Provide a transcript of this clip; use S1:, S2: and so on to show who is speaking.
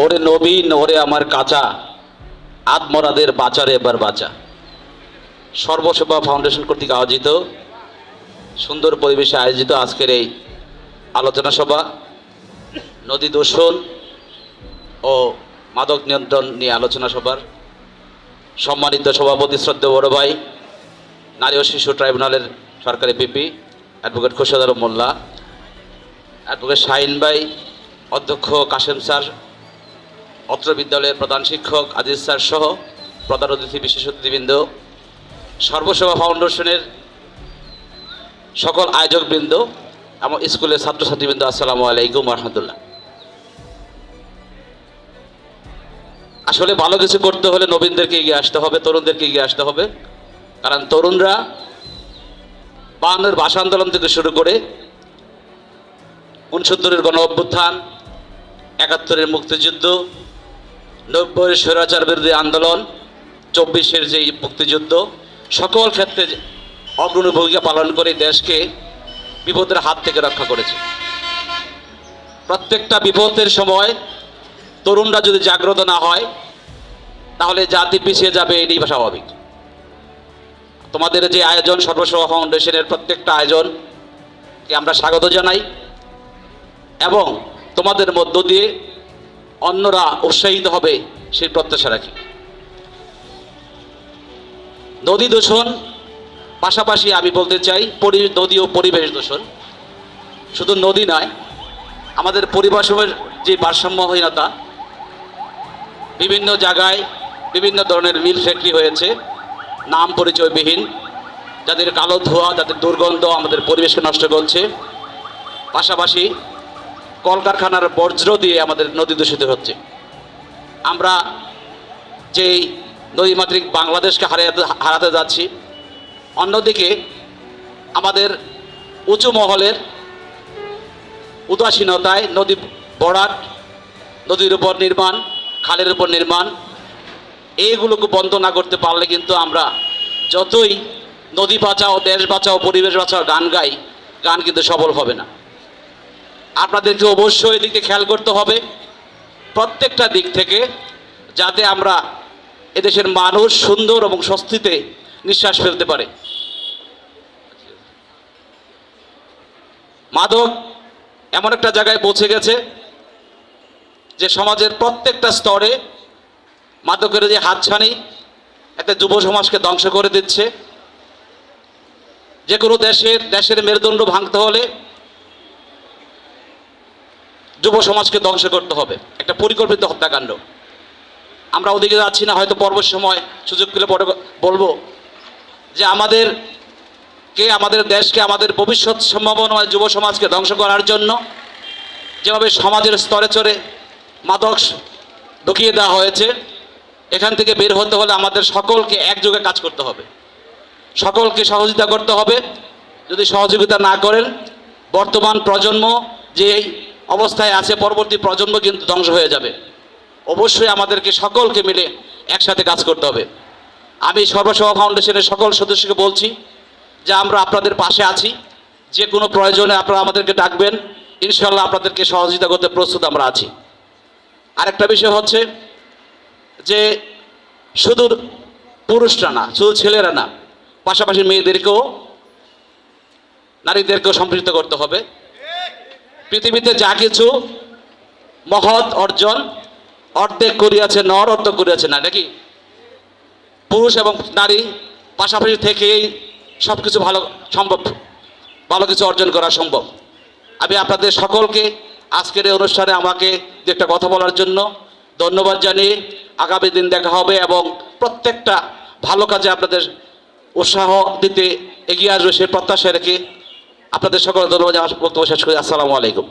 S1: ওরে নবীন ওরে আমার কাঁচা। আত্মরাদের বাঁচারে এবার বাঁচা। সর্বসেবা ফাউন্ডেশন কর্তৃক আয়োজিত, সুন্দর পরিবেশে আয়োজিত আজকের এই আলোচনা সভা। নদী দূষণ ও মাদক নিয়ন্ত্রণ নিয়ে আলোচনা সভার সম্মানিত সভাপতি শ্রদ্ধেয় বড় ভাই, নারী ও শিশু ট্রাইব্যুনালের সরকারি PP, advocate Khorshed Molla, advocate Shahin ভাই, অধ্যক্ষ কাশেম স্যার অত্র বিদ্যালয়ের প্রধান শিক্ষক আজিজ স্যার সহ প্রধান অতিথি বিশেষ অতিথিবৃন্দ সর্বসেবা ফাউন্ডেশনের সকল আয়োজকবৃন্দ এবং স্কুলের ছাত্রছাত্রীবৃন্দ, আসসালামু আলাইকুম রহমতুল্লাহ আসলে ভালো কিছু করতে হলে নবীনদেরকে এগিয়ে আসতে হবে, তরুণদেরকে এগিয়ে আসতে হবে। কারণ তরুণরা বাহান্নের ভাষা আন্দোলন থেকে শুরু করে উনসত্তরের গণ অভ্যুত্থান একাত্তরের মুক্তিযুদ্ধ নব্বইয়ের স্বৈরাচার বিরোধী আন্দোলন, চব্বিশের যে মুক্তিযুদ্ধ, সকল ক্ষেত্রে অগ্রণী ভূমিকা পালন করে দেশকে বিপদের হাত থেকে রক্ষা করেছে। প্রত্যেকটা বিপদের সময় তরুণরা যদি জাগ্রত না হয়, তাহলে জাতি পিছিয়ে যাবে এটাই স্বাভাবিক। তোমাদের যে আয়োজন সর্বসভা ফাউন্ডেশনের প্রত্যেকটা আয়োজনকে আমরা স্বাগত জানাই এবং তোমাদের মধ্য দিয়ে অন্যরা উৎসাহিত হবে সেই প্রত্যাশা রাখি। নদী দূষণ, পাশাপাশি আমি বলতে চাই নদী ও পরিবেশ দূষণ। শুধু নদী নয়, আমাদের পরিবেশের যে ভারসাম্যহীনতা, বিভিন্ন জায়গায় বিভিন্ন ধরনের মিল ফ্যাক্টরি হয়েছে, নাম পরিচয়বিহীন, যাদের কালো ধোঁয়া, যাদের দুর্গন্ধ আমাদের পরিবেশকে নষ্ট করছে। পাশাপাশি কলকারখানার বর্জ্য দিয়ে আমাদের নদী দূষিত হচ্ছে। আমরা যেই নদীমাতৃক বাংলাদেশকে হারাতে হারাতে যাচ্ছি, অন্যদিকে আমাদের উঁচু মহলের উদাসীনতায় নদী বরাট নদীর উপর নির্মাণ, খালের উপর নির্মাণ, এইগুলোকে বন্ধ না করতে পারলে কিন্তু আমরা যতই নদী বাঁচাও, দেশ বাঁচাও, পরিবেশ বাঁচাও, গান গাই, গান কিন্তু সফল হবে না। আপনাদেরকে অবশ্যই এদিকে খেয়াল করতে হবে। প্রত্যেকটা দিক থেকে যাতে আমরা এদেশের মানুষ সুন্দর এবং স্বস্তিতে নিঃশ্বাস ফেলতে পারে। মাদক এমন একটা জায়গায় পৌঁছে গেছে যে সমাজের প্রত্যেকটা স্তরে মাদকের যে হাতছানি একটা যুব সমাজকে ধ্বংস করে দিচ্ছে। যে কোনো দেশের দেশের মেরুদণ্ড ভাঙতে হলে যুব সমাজকে ধ্বংস করতে হবে। একটা পরিকল্পিত হত্যাকাণ্ড। আমরা ওদিকে যাচ্ছি না, হয়তো পর্ব সময় সুযোগ পেলে পরে বলব যে আমাদের কে, আমাদের দেশকে, আমাদের ভবিষ্যৎ সম্ভাবনাময় যুব সমাজকে ধ্বংস করার জন্য যেভাবে সমাজের স্তরে চড়ে মাদক ঢুকিয়ে দেওয়া হয়েছে, এখান থেকে বের হতে হলে আমাদের সকলকে একযোগে কাজ করতে হবে। সকলকে সহযোগিতা করতে হবে। যদি সহযোগিতা না করেন, বর্তমান প্রজন্ম যে অবস্থায় আছে পরবর্তী প্রজন্ম কিন্তু ধ্বংস হয়ে যাবে। অবশ্যই আমাদেরকে সকলকে মিলে একসাথে কাজ করতে হবে। আমি সর্বসভা ফাউন্ডেশনের সকল সদস্যকে বলছি যে আমরা আপনাদের পাশে আছি। যে কোনো প্রয়োজনে আপনারা আমাদেরকে ডাকবেন। ইনশাল্লাহ আপনাদেরকে সহযোগিতা করতে প্রস্তুত আমরা আছি। আরেকটা বিষয় হচ্ছে যে শুধু পুরুষরা না, শুধু ছেলেরা না, পাশাপাশি মেয়েদেরকেও, নারীদেরকেও সম্পৃক্ত করতে হবে। পৃথিবীতে যা কিছু মহৎ অর্জন, অর্ধেক করিয়াছে, নর অর্ধেক করিয়াছে না, নাকি? পুরুষ এবং নারী পাশাপাশি থেকেই সব কিছু ভালো সম্ভব, ভালো কিছু অর্জন করা সম্ভব। আমি আপনাদের সকলকে আজকের এই অনুষ্ঠানে আমাকে একটা কথা বলার জন্য ধন্যবাদ জানিয়ে আগামী দিন দেখা হবে এবং প্রত্যেকটা ভালো কাজে আপনাদের উৎসাহ দিতে এগিয়ে আসবে সে প্রত্যাশা রেখে আপনাদের সকলের ধন্যবাদ আমার বক্তব্য শেষ করি। আসসালামু আলাইকুম।